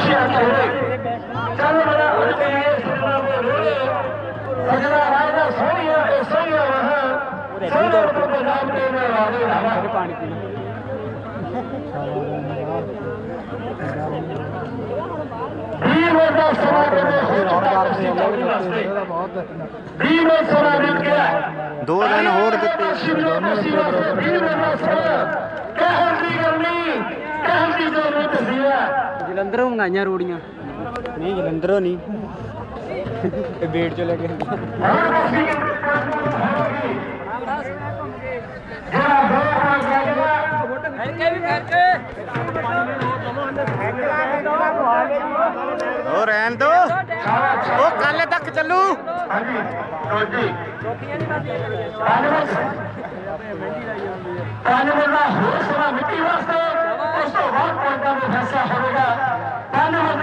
ਖੁਸ਼ੀਆਂ ਚੋਲੇ ਚੱਲ ਬੜਾ ਹੋ ਕੇ ਸੁਣਾ ਬੋਲੇ ਸਜਣਾ ਰਾਜਾ ਸੋਹਣਿਆ ਤੇ ਸੋਹਣਿਆ ਵਹਾਂ ਸੋਹਣਾ ਤੋਂ ਨਾਮ ਤੇ ਮੈਂ ਵਾਲੇ ਰਹਾ ਪਾਣੀ ਪੀਣਾ ਵੀਰ ਵਰਗਾ ਸਮਾਂ ਦੇ ਹੋ ਚੁੱਕਾ ਤੁਸੀਂ ਕੌਣ ਵਾਸਤੇ ਵੀਰ ਵਰਗਾ ਸਮਾਂ ਬੀਤ ਗਿਆ ਦੋ ਦਿਨ ਹੋਰ ਜਲੰਧਰੋਂ ਮੰਗਾਈਆਂ ਰੋੜੀਆਂ। ਨਹੀਂ ਜਲੰਧਰੋਂ ਨਹੀਂ। ਇਹ ਵੇਟ ਚ ਲੈ ਕੇ ਉਹ ਰਹਿਣ ਦੋ। ਉਹ ਕੱਲ ਤੱਕ ਚੱਲੂ। ਹਾਂਜੀ। ਰੋਜੀ ਕਾਨੂੰਨ ਕਾਨੂੰਨ ਦਾ ਹੋਰ ਸਮਾਂ ਮਿੱਟੀ ਵਾਸਤੇ ਉਸ ਤੋਂ ਬਾਅਦ ਪੁਆਇੰਟਾਂ ਦਾ ਫੈਸਲਾ ਹੋਵੇਗਾ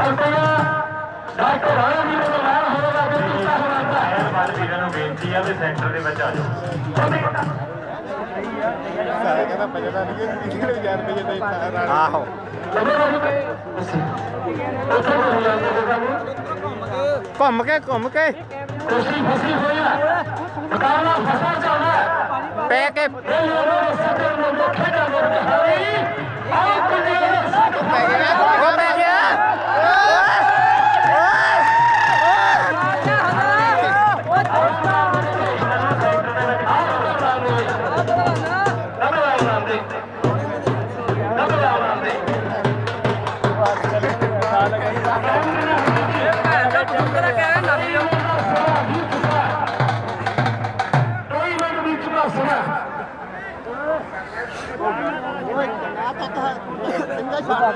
ਰੁਪਇਆ ਡਾਕਟਰ ਰਾਣਾ ਜੀ ਨੂੰ ਮਾਰ ਹੋਵੇਗਾ ਜੋ ਤੁਸੀਂ ਹੋਣਾ ਹੈ ਹਰ ਵੀਰਾਂ ਨੂੰ ਬੇਨਤੀ ਆ ਵੀ ਸੈਂਟਰ ਦੇ ਵਿੱਚ ਆ ਜਾਓ ਆਹੋ। ਘੁੰਮ ਕੇ ਘੁੰਮ ਕੇ। ਕੋਸ਼ੀ ਫਸੀ ਹੋਈ ਕੋਈ ਮਿੰਟ ਵਿੱਚ ਦਾ ਸਮਾਂ ਕੋਈ ਮਿੰਟ ਦਾ ਸਮਾਂ